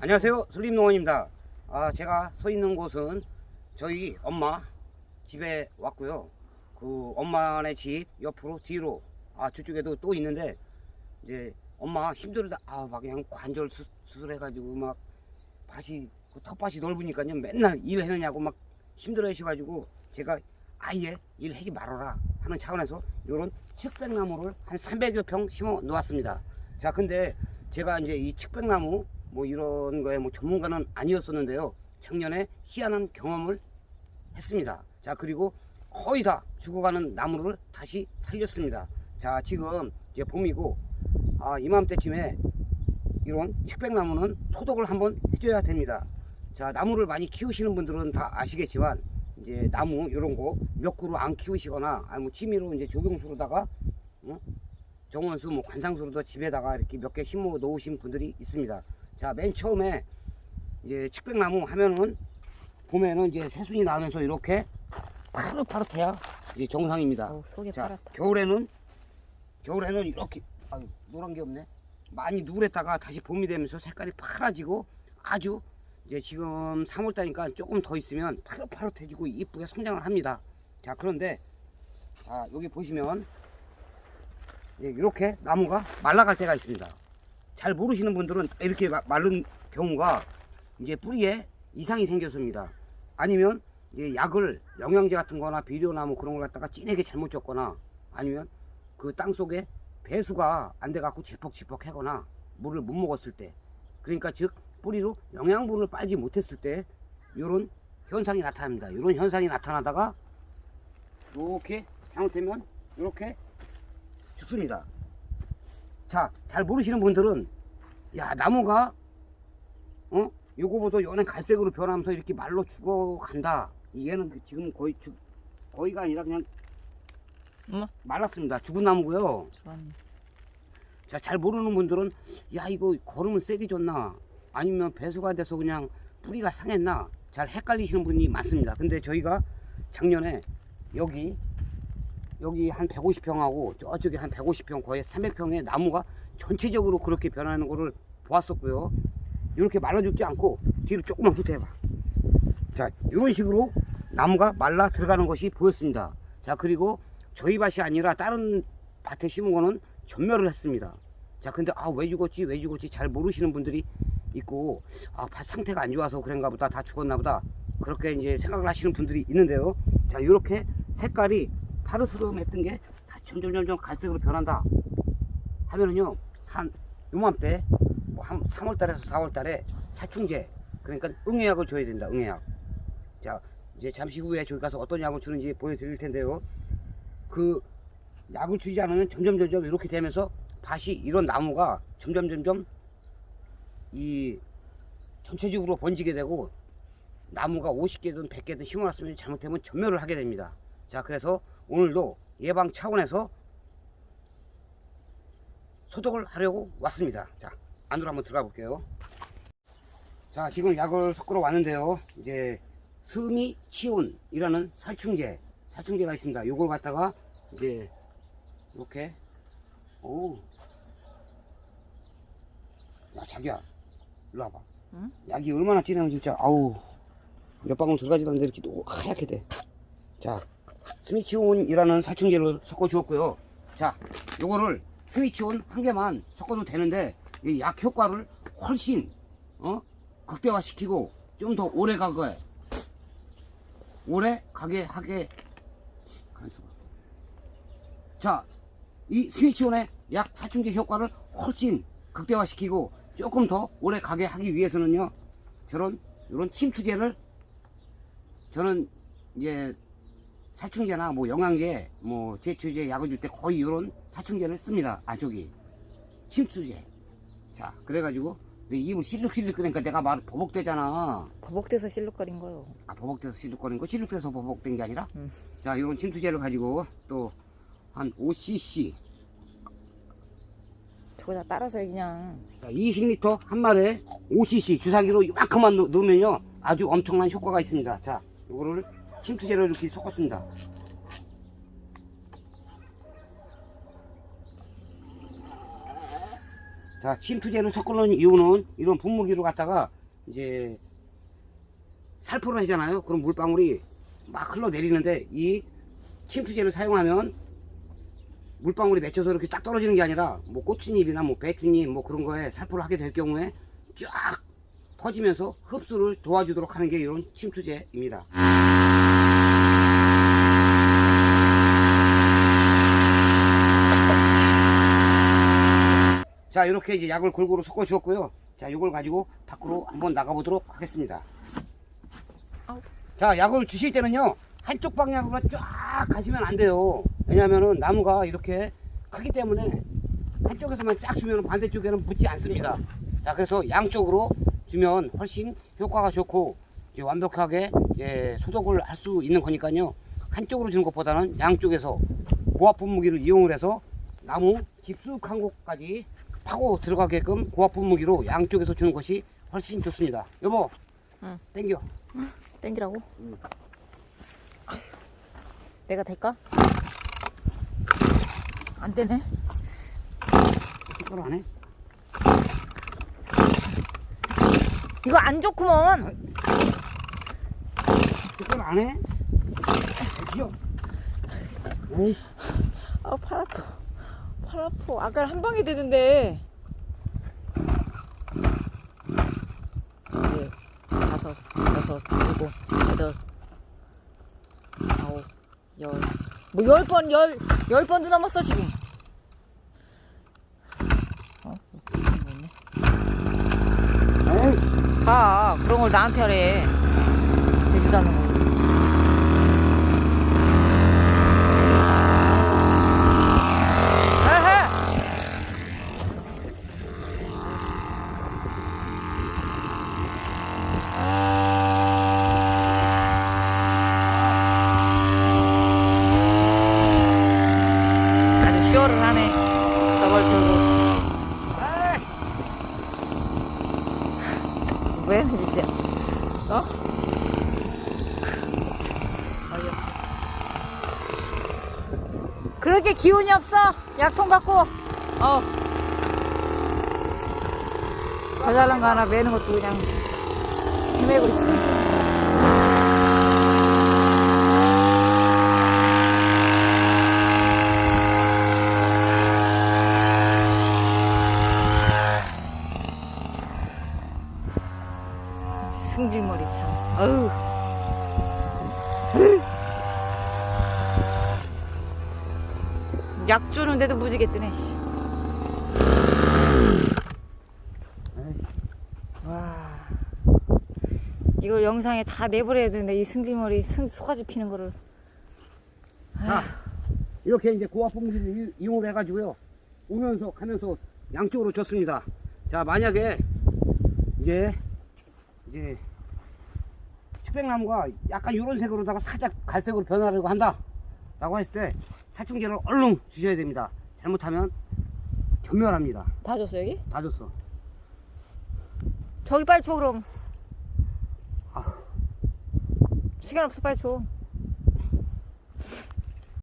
안녕하세요. 슬림농원입니다. 아 제가 서 있는 곳은 저희 엄마 집에 왔고요. 그 엄마네 집 옆으로 뒤로 아 저쪽에도 또 있는데 이제 엄마 힘들다 아 막 그냥 관절 수, 수술해 가지고 막 밭이 그 텃밭이 넓으니까요. 맨날 일해내냐고 막 힘들어 하셔가지고 제가 아예 일하지 말아라 하는 차원에서 이런 칡백나무를 한 300여 평 심어 놓았습니다. 자 근데 제가 이제 이 칡백나무 뭐 이런 거에 뭐 전문가는 아니었었는데요. 작년에 희한한 경험을 했습니다. 자, 그리고 거의 다 죽어가는 나무를 다시 살렸습니다. 자, 지금 이제 봄이고, 아, 이맘때쯤에 이런 칡백나무는 소독을 한번 해줘야 됩니다. 자, 나무를 많이 키우시는 분들은 다 아시겠지만, 이제 나무 이런 거 몇 그루 안 키우시거나, 아니 뭐 취미로 이제 조경수로다가, 어? 정원수, 뭐 관상수로도 집에다가 이렇게 몇 개 심어 놓으신 분들이 있습니다. 자, 맨 처음에 이제 칡백나무 하면은 봄에는 이제 새순이 나면서 이렇게 파릇파릇해야 이제 정상입니다. 어우, 속이 자, 파랗다. 겨울에는 겨울에는 이렇게 아유, 노란 게 없네. 많이 누랬다가 다시 봄이 되면서 색깔이 파라지고 아주 이제 지금 3월 달이니까 조금 더 있으면 파릇파릇해지고 이쁘게 성장을 합니다. 자, 그런데 자, 여기 보시면 예, 이렇게 나무가 말라갈 때가 있습니다. 잘 모르시는 분들은 이렇게 마- 마른 경우가 이제 뿌리에 이상이 생겼습니다. 아니면 이제 약을 영양제 같은 거나 비료나무 그런 걸 갖다가 진하게 잘못 줬거나 아니면 그 땅 속에 배수가 안 돼 갖고 질퍽질퍽 하거나 물을 못 먹었을 때 그러니까 즉 뿌리로 영양분을 빨지 못했을 때 이런 현상이 나타납니다. 이런 현상이 나타나다가 이렇게 잘못되면 이렇게 죽습니다. 자, 잘 모르시는 분들은 야 나무가 어 요거보다 연한 갈색으로 변하면서 이렇게 말로 죽어간다. 얘는 그 지금 거의 죽 거의가 아니라 그냥 엄마? 말랐습니다. 죽은 나무고요. 좋았네. 자, 잘 모르는 분들은 야 이거 거름을 세게 줬나 아니면 배수가 돼서 그냥 뿌리가 상했나 잘 헷갈리시는 분이 많습니다. 근데 저희가 작년에 여기 여기 한 150평하고 저쪽에 한 150평 거의 300평의 나무가 전체적으로 그렇게 변하는 거를 보았었고요. 이렇게 말라 죽지 않고 뒤로 조금만 후퇴해봐. 자, 이런 식으로 나무가 말라 들어가는 것이 보였습니다. 자, 그리고 저희 밭이 아니라 다른 밭에 심은 거는 전멸을 했습니다. 자, 근데 아, 왜 죽었지? 왜 죽었지? 잘 모르시는 분들이 있고, 아, 밭 상태가 안 좋아서 그런가 보다. 다 죽었나 보다. 그렇게 이제 생각을 하시는 분들이 있는데요. 자, 이렇게 색깔이 파르스름했던 게 다시 점점 점점 갈색으로 변한다. 하면은요, 한 요맘때 뭐 한 3월 달에서 4월 달에 살충제 그러니까 응애약을 줘야 된다. 응애약. 자, 이제 잠시 후에 저기 가서 어떤 약을 주는지 보여드릴 텐데요. 그 약을 주지 않으면 점점 점점 이렇게 되면서 밭이 이런 나무가 점점 점점 이 전체적으로 번지게 되고 나무가 50개든 100개든 심어놨으면 잘못되면 전멸을 하게 됩니다. 자, 그래서 오늘도 예방 차원에서 소독을 하려고 왔습니다. 자, 안으로 한번 들어가 볼게요. 자, 지금 약을 섞으러 왔는데요. 이제 스미치온이라는 살충제, 살충제가 있습니다. 요걸 갖다가 이제 이렇게 오, 야 자기야, 일로 와봐. 응? 약이 얼마나 진하면 진짜 아우 몇 방울 들어가지도 않는데 이렇게 또 하얗게 돼. 자, 스미치온이라는 살충제를 섞어 주었고요. 자, 요거를 스위치온 한 개만 섞어도 되는데 이 약 효과를 훨씬 어 극대화시키고 좀 더 오래 가게 오래 가게 하게 가만있어 봐. 자, 이 스위치온의 약 살충제 효과를 훨씬 극대화시키고 조금 더 오래 가게 하기 위해서는요 저런 이런 침투제를 저는 이제 살충제나 뭐 영양제, 뭐 제초제 약을 줄 때 거의 이런 살충제를 씁니다. 아 저기 침투제. 자 그래가지고 내 입을 실룩실룩 끄니까 내가 말 버벅대잖아. 버벅대서 실룩거린 거요. 아 버벅대서 실룩거린 거 실룩대서 버벅된 게 아니라. 음. 자 이런 침투제를 가지고 또 한 5cc, 저거 다 따라서 그냥 자 20리터 한 마리에 5cc 주사기로 이만큼만 넣- 넣으면요 아주 엄청난 효과가 있습니다. 자 이거를 침투제를 이렇게 섞었습니다. 자 자, 침투제를 섞어놓은 이유는 이런 분무기로 갖다가 이제 살포를 하잖아요. 그럼 물방울이 막 흘러내리는데 이 침투제를 사용하면 물방울이 맺혀서 이렇게 딱 떨어지는 게 아니라 뭐 꽃잎이나 뭐 배추잎 뭐 그런 거에 살포를 하게 될 경우에 쫙 퍼지면서 흡수를 도와주도록 하는 게 이런 침투제입니다. 자 이렇게 이제 약을 골고루 섞어 주었고요. 자 이걸 가지고 밖으로 한번 나가 보도록 하겠습니다. 자 약을 주실 때는요 한쪽 방향으로 쫙 가시면 안 돼요. 왜냐면은 나무가 이렇게 크기 때문에 한쪽에서만 쫙 주면 반대쪽에는 붙지 않습니다. 자 그래서 양쪽으로 주면 훨씬 효과가 좋고 완벽하게 이제 소독을 할 수 있는 거니까요. 한쪽으로 주는 것보다는 양쪽에서 고압 분무기를 이용을 해서 나무 깊숙한 곳까지 파고 들어가게끔 고압 분 무기로 양쪽에서 주는 것이 훨씬 좋습니다. 여보, 응. 땡겨. 땡기라고? 응. 내가 될까? 안 되네. 똑바로 안 해? 이거 안 좋구먼. 똑바로 안 해? 귀여. 에이, 아, 팔 아파. 팔 아파. 아까 한 방에 되는데. 네, 다섯, 여섯, 일곱, 여덟, 아홉, 열. 뭐 열 번, 열, 열 번도 넘었어, 지금. 어? 그런 걸 나한테 하래. 제주도 하는 거. 에헤! 아주 쇼를 하네. 저걸 들고. 왜 하는 짓이야? 어? 그렇게 기운이 없어. 약통 갖고. 어. 자잘한 거 하나 매는 것도 그냥 헤매고 있어. 승질머리 참. 어우. 약 주는데도 무지개 뜨네. 와. 이걸 영상에 다 내버려야 되는데 이 승질머리 승 소가지 피는 거를. 자, 이렇게 이제 고압 분무기를 이- 이용을 해가지고요. 오면서 가면서 양쪽으로 줬습니다. 자, 만약에 이제 이제 측백나무가 약간 이런 색으로다가 살짝 갈색으로 변하려고 한다 라고 했을 때 살충제를 얼른 주셔야 됩니다. 잘못하면 전멸합니다. 다 줬어 여기? 다 줬어. 저기 빨리 줘 그럼. 아휴. 시간 없어 빨리 줘.